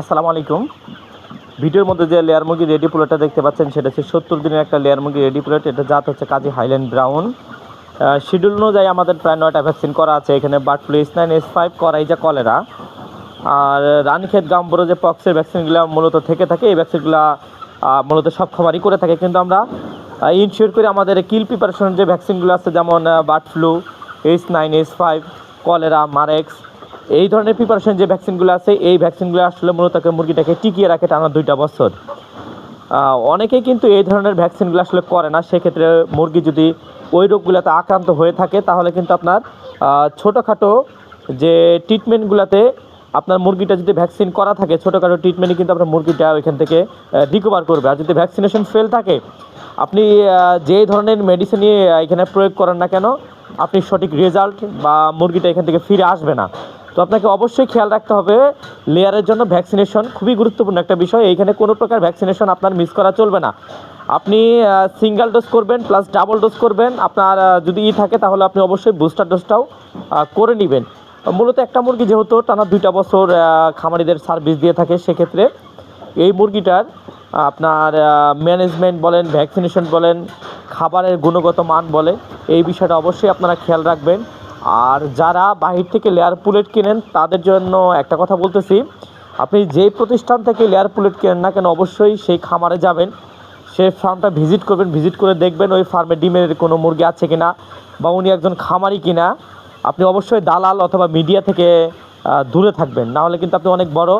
আসসালামু আলাইকুম। ভিডিওর মধ্যে যে লেয়ার মুরগি রেডি পুলেটটা দেখতে পাচ্ছেন, সেটা হচ্ছে সত্তর দিনের একটা লেয়ার মুরগি রেডি পুলেট এটা জাত হচ্ছে কাজী হাইল্যান্ড ব্রাউন। শিডিউল অনুযায়ী আমাদের প্রায় নয়টা ভ্যাকসিন করা আছে। এখানে bird flu S nine S five coryza cholera আর রানীক্ষেত, গাম্বুরো যে পক্সের ভ্যাকসিনগুলো মূলত থেকে থাকে, এই ভ্যাকসিনগুলো মূলত সব খাবারই করে থাকে। কিন্তু আমরা ইনশিওর করে আমাদের কিল প্রিপারেশনের যে ভ্যাকসিনগুলো আছে, যেমন bird flu S nine S five cholera Marek's এই ধরনের প্রিপারেশন যে ভ্যাকসিনগুলো আছে, এই ভ্যাকসিনগুলো আসলে মূলত মুরগিটাকে টিকিয়ে রাখে টানা দুইটা বছর। অনেকেই কিন্তু এই ধরনের ভ্যাকসিনগুলো আসলে করে না। সেক্ষেত্রে মুরগি যদি ওই রোগগুলোতে আক্রান্ত হয়ে থাকে, তাহলে কিন্তু আপনার ছোটোখাটো যে ট্রিটমেন্টগুলোতে আপনার মুরগিটা যদি ভ্যাকসিন করা থাকে, ছোটোখাটো ট্রিটমেন্টে কিন্তু আপনার মুরগিটা ওইখান থেকে রিকভার করবে। আর যদি ভ্যাকসিনেশন ফেল থাকে, আপনি যে ধরনের মেডিসিনই এখানে প্রয়োগ করেন না কেন, আপনি সঠিক রেজাল্ট বা মুরগিটা এখান থেকে ফিরে আসবে না। তো আপনাকে অবশ্যই খেয়াল রাখতে হবে লেয়ারের জন্য ভ্যাকসিনেশন খুবই গুরুত্বপূর্ণ একটা বিষয়। এইখানে কোনো প্রকার ভ্যাকসিনেশন আপনার মিস করা চলবে না। আপনি সিঙ্গেল ডোজ করবেন প্লাস ডাবল ডোজ করবেন। আপনার যদি ই থাকে তাহলে আপনি অবশ্যই বুস্টার ডোজটাও করে নেবেন। মূলত একটা মুরগি যেহেতু টানা দুইটা বছর খামারিদের সার্ভিস দিয়ে থাকে সেক্ষেত্রে এই মুরগিটার, আপনার ম্যানেজমেন্ট বলেন ভ্যাকসিনেশন বলেন, খাবারের গুণগত মান বলে এই বিষয়টা অবশ্যই আপনারা খেয়াল রাখবেন। আর যারা বাহির থেকে লেয়ার পুলেট কেনেন, তাদের জন্য একটা কথা বলতেছি। আপনি যেই প্রতিষ্ঠান থেকে লেয়ার পুলেট কেনেন না কেন, অবশ্যই সেই খামারে যাবেন। সেই ফার্মটা ভিজিট করবেন ভিজিট করে দেখবেন ওই ফার্মে ডিমের কোনো মুরগি আছে কিনা বা উনি একজন খামারি কিনা। আপনি অবশ্যই দালাল অথবা মিডিয়া থেকে দূরে থাকবেন না হলে কিন্তু আপনি অনেক বড়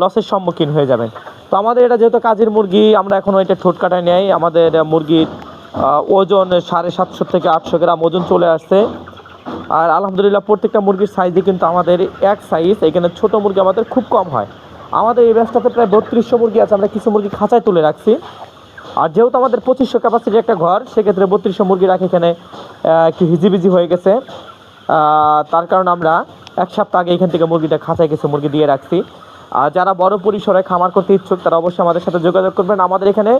লসের সম্মুখীন হয়ে যাবেন। তো আমাদের এটা যেহেতু কাজের মুরগি, আমরা এখনও এটা ঠোঁট কাটায় নেই। আমাদের মুরগির ওজন সাড়ে সাতশো থেকে আটশো গ্রাম ওজন চলে আসছে। আর আলহামদুলিল্লাহ প্রত্যেকটা মুরগির সাইজে কিন্তু আমাদের এক সাইজ এখানে ছোট মুরগি আমাদের খুব কম হয়। আমাদের এই ব্যবসাতে প্রায় বত্রিশশো মুরগি আছে, আমরা কিছু মুরগি খাঁচায় তুলে রাখছি। আর যেহেতু আমাদের পঁচিশশো ক্যাপাসিটির একটা ঘর, সেক্ষেত্রে বত্রিশশো মুরগি রাখে এখানে একটু হিজিবিজি হয়ে গেছে। তার কারণ আমরা এক সপ্তাহ আগে এখান থেকে মুরগিটা খাঁচায় কিছু মুরগি দিয়ে রাখছি। যারা বড় পরিসরে খামার করতে ইচ্ছুক, তারা অবশ্যই আমাদের সাথে যোগাযোগ করবেন। আমাদের এখানে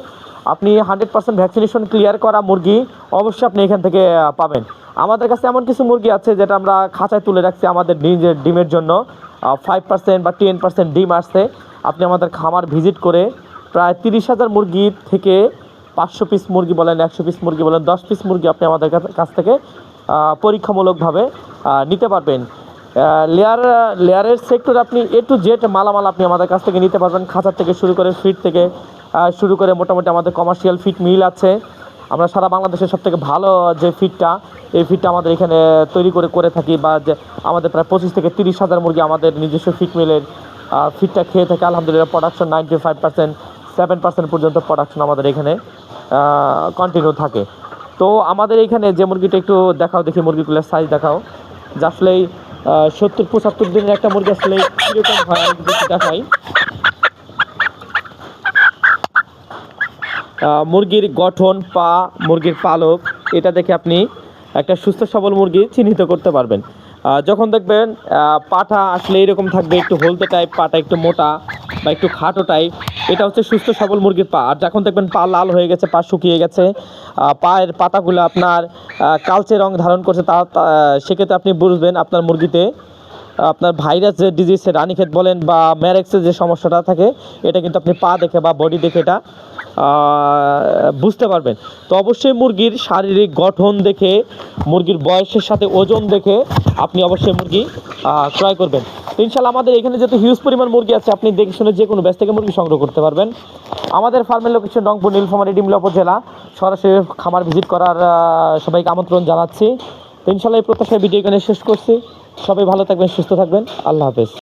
আপনি হান্ড্রেড পার্সেন্ট ভ্যাকসিনেশন ক্লিয়ার করা মুরগি অবশ্যই আপনি এখান থেকে পাবেন। আমাদের কাছে এমন কিছু মুরগি আছে যেটা আমরা খাঁচায় তুলে রাখছি আমাদের ডিমের জন্য। ফাইভ পার্সেন্ট বা টেন পার্সেন্ট ডিম আসছে। আপনি আমাদের খামার ভিজিট করে প্রায় তিরিশ হাজার মুরগি থেকে পাঁচশো পিস মুরগি বলেন, একশো পিস মুরগি বলেন, দশ পিস মুরগি আপনি আমাদের কাছ থেকে পরীক্ষামূলকভাবে নিতে পারবেন। লেয়ার লেয়ারের সেক্টর আপনি এ টু জেড মালামাল আপনি আমাদের কাছ থেকে নিতে পারবেন। খাঁচার থেকে শুরু করে ফিট থেকে শুরু করে মোটামুটি আমাদের কমার্শিয়াল ফিট মিল আছে। আমরা সারা বাংলাদেশের সব থেকে ভালো যে ফিটটা এই ফিটটা আমাদের এখানে তৈরি করে করে থাকি বা যে আমাদের প্রায় পঁচিশ থেকে তিরিশ হাজার মুরগি আমাদের নিজস্ব ফিট মিলের ফিটটা খেয়ে থাকে। আলহামদুলিল্লাহ production ninety five percent seven percent পর্যন্ত প্রোডাকশন আমাদের এখানে কন্টিনিউ থাকে। তো আমাদের এখানে যে মুরগিটা একটু দেখাও, দেখি মুরগিগুলোর সাইজ দেখাও। যে আসলে সত্তর, পঁচাত্তর দিনের একটা মুরগি আসলে কীরকম হয় দেখাই। মুরগির গঠন, পা, মুরগির পালক, এটা দেখে আপনি একটা সুস্থ সবল মুরগি চিহ্নিত করতে পারবেন। যখন দেখবেন পাটা আসলে এরকম থাকবে, একটু হলদে টাইপ পাটা একটু মোটা বা একটু খাটো টাইপ এটা হচ্ছে সুস্থ সবল মুরগির পা। আর যখন দেখবেন পা লাল হয়ে গেছে, পা শুকিয়ে গেছে পায়ের পাতাগুলো আপনার কালচে রং ধারণ করছে, তা সেক্ষেত্রে আপনি বুঝবেন আপনার মুরগিতে, আপনার ভাইরাস যে ডিজিজ রানীক্ষেত বলেন বা ম্যারেক্সের যে সমস্যাটা থাকে, এটা কিন্তু আপনি পা দেখে বা বডি দেখে এটা বুঝতে পারবেন। তো অবশ্যই মুরগির শারীরিক গঠন দেখে, মুরগির বয়সের সাথে ওজন দেখে আপনি অবশ্যই মুরগি ক্রয় করবেন। ইনশাল্লাহ আমাদের এখানে যেহেতু হিউজ পরিমাণ মুরগি আছে, আপনি দেখে শুনে যে কোনো ব্যাস থেকে মুরগি সংগ্রহ করতে পারবেন। আমাদের ফার্মের লোকেশন রংপুর, নীলফামারী, ডিমলা উপজেলা। সরাসরি খামার ভিজিট করার সবাইকে আমন্ত্রণ জানাচ্ছি। তো ইনশাল্লাহ এই প্রত্যাশায় ভিডিও এখানে শেষ করছি। সবাই ভালো থাকবেন, সুস্থ থাকবেন। আল্লাহ হাফেজ।